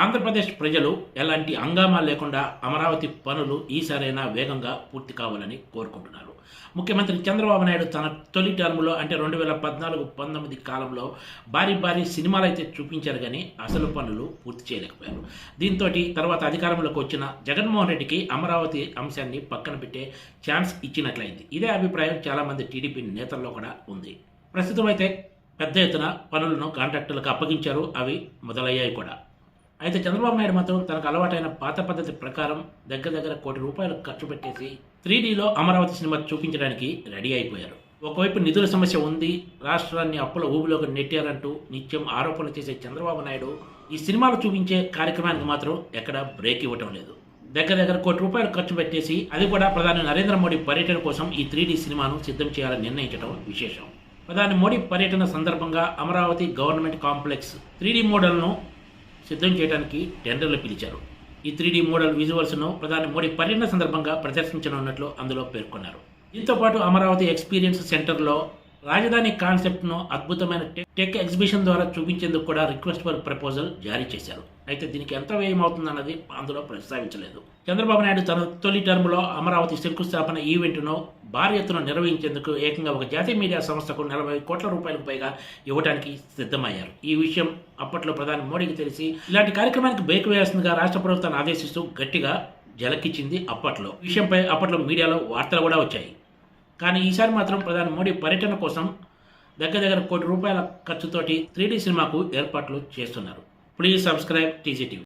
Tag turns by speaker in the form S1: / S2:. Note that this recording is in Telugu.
S1: ఆంధ్రప్రదేశ్ ప్రజలు ఎలాంటి హంగామా లేకుండా అమరావతి పనులు ఈసారైనా వేగంగా పూర్తి కావాలని కోరుకుంటున్నారు. ముఖ్యమంత్రి చంద్రబాబు నాయుడు తన తొలి టర్మ్లో అంటే రెండు వేల పద్నాలుగు పంతొమ్మిది కాలంలో భారీ భారీ సినిమాలు అయితే చూపించారు కానీ అసలు పనులు పూర్తి చేయలేకపోయారు. దీంతో తర్వాత అధికారంలోకి వచ్చిన జగన్మోహన్ రెడ్డికి అమరావతి అంశాన్ని పక్కన పెట్టే ఛాన్స్ ఇచ్చినట్లయింది. ఇదే అభిప్రాయం చాలామంది టీడీపీ నేతల్లో కూడా ఉంది. ప్రస్తుతం అయితే పెద్ద ఎత్తున పనులను కాంట్రాక్టులకు అప్పగించారు. అవి మొదలయ్యాయి కూడా. అయితే చంద్రబాబు నాయుడు మాత్రం తనకు అలవాటైన పాత పద్ధతి ప్రకారం దగ్గర దగ్గర కోటి రూపాయలు ఖర్చు పెట్టేసి త్రీడీలో అమరావతి సినిమా చూపించడానికి రెడీ అయిపోయారు. ఒకవైపు నిధుల సమస్య ఉంది రాష్ట్రాన్ని అప్పుల ఊబిలోకి నెట్టారంటూ నిత్యం ఆరోపణలు చేసే చంద్రబాబు నాయుడు ఈ సినిమాలు చూపించే కార్యక్రమానికి మాత్రం ఎక్కడ బ్రేక్ ఇవ్వటం లేదు. దగ్గర దగ్గర కోటి రూపాయలు ఖర్చు పెట్టేసి అది కూడా ప్రధాని నరేంద్ర మోడీ పర్యటన కోసం ఈ త్రీడీ సినిమాను సిద్ధం చేయాలని నిర్ణయించడం విశేషం. ప్రధాని మోడీ పర్యటన సందర్భంగా అమరావతి గవర్నమెంట్ కాంప్లెక్స్ త్రీడీ మోడల్ను సిద్ధం చేయడానికి టెండర్లు పిలిచారు. ఈ త్రీ మోడల్ విజువల్స్ను ప్రధాని మోడీ పర్యటన సందర్భంగా ప్రదర్శించనున్నట్లు అందులో పేర్కొన్నారు. దీంతో పాటు అమరావతి ఎక్స్పీరియన్స్ సెంటర్లో రాజధాని కాన్సెప్ట్ను అద్భుతమైన టెక్- ఎగ్జిబిషన్ ద్వారా చూపించేందుకు కూడా రిక్వెస్ట్ ఫర్ ప్రపోజల్ జారీ చేశారు. అయితే దీనికి ఎంత వ్యయం అవుతుందన్నది అందులో ప్రస్తావించలేదు. చంద్రబాబు నాయుడు తన తొలి టర్మ్లో అమరావతి శంకుస్థాపన ఈవెంట్ను భారీ ఎత్తున నిర్వహించేందుకు ఏకంగా ఒక జాతీయ మీడియా సంస్థకు నలభై కోట్ల రూపాయలకు పైగా ఇవ్వడానికి సిద్ధమయ్యారు. ఈ విషయం అప్పట్లో ప్రధాని మోడీకి తెలిసి ఇలాంటి కార్యక్రమానికి బ్రేక్ వేయాల్సిందిగా రాష్ట్ర ప్రభుత్వాన్ని ఆదేశిస్తూ గట్టిగా జలకిచ్చింది అప్పట్లో. విషయంపై అప్పట్లో మీడియాలో వార్తలు కూడా వచ్చాయి. కానీ ఈసారి మాత్రం ప్రధాని మోడీ పర్యటన కోసం దగ్గర దగ్గర కోటి రూపాయల ఖర్చుతోటి త్రీడీ సినిమాకు ఏర్పాట్లు చేస్తున్నారు. Please subscribe TGTV